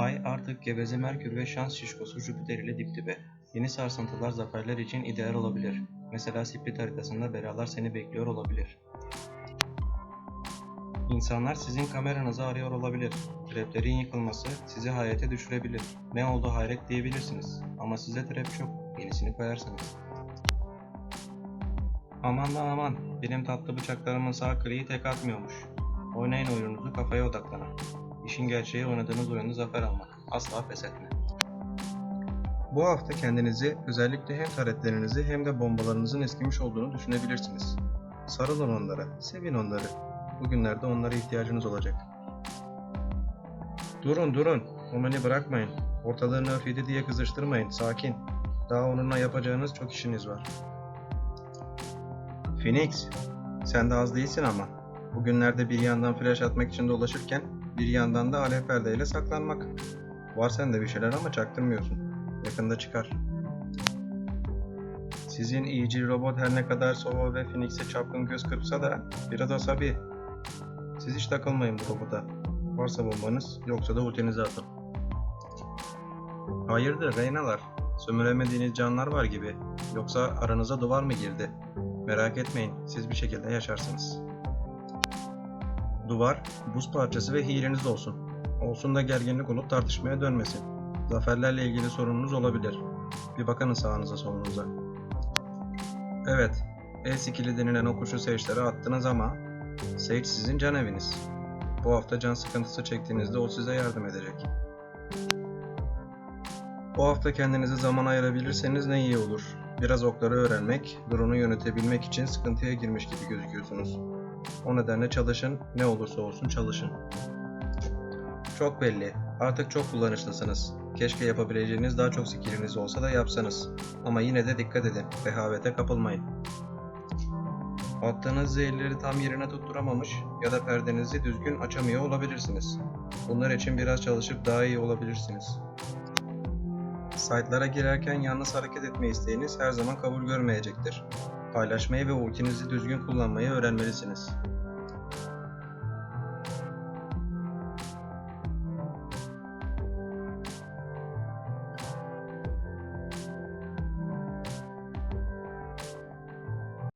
Ay artık geveze Merkür ve şans şişkosu Jüpiter ile dip dibe. Yeni sarsıntılar zaferler için ideal olabilir. Mesela split haritasında belalar seni bekliyor olabilir. İnsanlar sizin kameranızı arıyor olabilir. Traplerin yıkılması sizi hayrete düşürebilir. Ne oldu hayret diyebilirsiniz. Ama size trap çok. Yenisini koyarsınız. Aman da aman, benim tatlı bıçaklarımın sağ kliği tek atmıyormuş. Oynayın oyununuzu kafaya odaklanın. İşin gerçeği oynadığınız oyunda zafer almak. Asla pes etme. Bu hafta kendinizi özellikle hem taretlerinizi hem de bombalarınızın eskimiş olduğunu düşünebilirsiniz. Sarılın onlara, sevin onları. Bugünlerde onlara ihtiyacınız olacak. Durun durun, beni bırakmayın. Ortalığı nöfiydi diye kızıştırmayın, sakin. Daha onunla yapacağınız çok işiniz var. Phoenix, sen de az değilsin ama. Bugünlerde bir yandan flash atmak için dolaşırken bir yandan da alev perdeyle saklanmak. Var sende bir şeyler ama çaktırmıyorsun. Yakında çıkar. Sizin iyicil robot her ne kadar Sova ve Phoenix'e çapkın göz kırpsa da biraz asabi. Siz hiç takılmayın bu robota. Varsa bombanız yoksa da ultinizi atın. Hayırdır Reynalar? Sömüremediğiniz canlar var gibi. Yoksa aranıza duvar mı girdi? Merak etmeyin, siz bir şekilde yaşarsınız. Duvar, buz parçası ve hileniz olsun. Olsun da gerginlik olup tartışmaya dönmesin. Zaferlerle ilgili sorununuz olabilir. Bir bakın sağınıza solunuza. Evet, el skili denilen o kuşu attınız ama Sage sizin can eviniz. Bu hafta can sıkıntısı çektiğinizde o size yardım edecek. Bu hafta kendinize zaman ayırabilirseniz ne iyi olur. Biraz okları öğrenmek, drone'u yönetebilmek için sıkıntıya girmiş gibi gözüküyorsunuz. O nedenle çalışın, ne olursa olsun çalışın. Çok belli, artık çok kullanışlısınız. Keşke yapabileceğiniz daha çok skilliniz olsa da yapsanız. Ama yine de dikkat edin, rehavete kapılmayın. Attığınız zehirleri tam yerine tutturamamış ya da perdenizi düzgün açamıyor olabilirsiniz. Bunlar için biraz çalışıp daha iyi olabilirsiniz. Site'lara girerken yalnız hareket etme isteğiniz her zaman kabul görmeyecektir. Paylaşmayı ve ultinizi düzgün kullanmayı öğrenmelisiniz.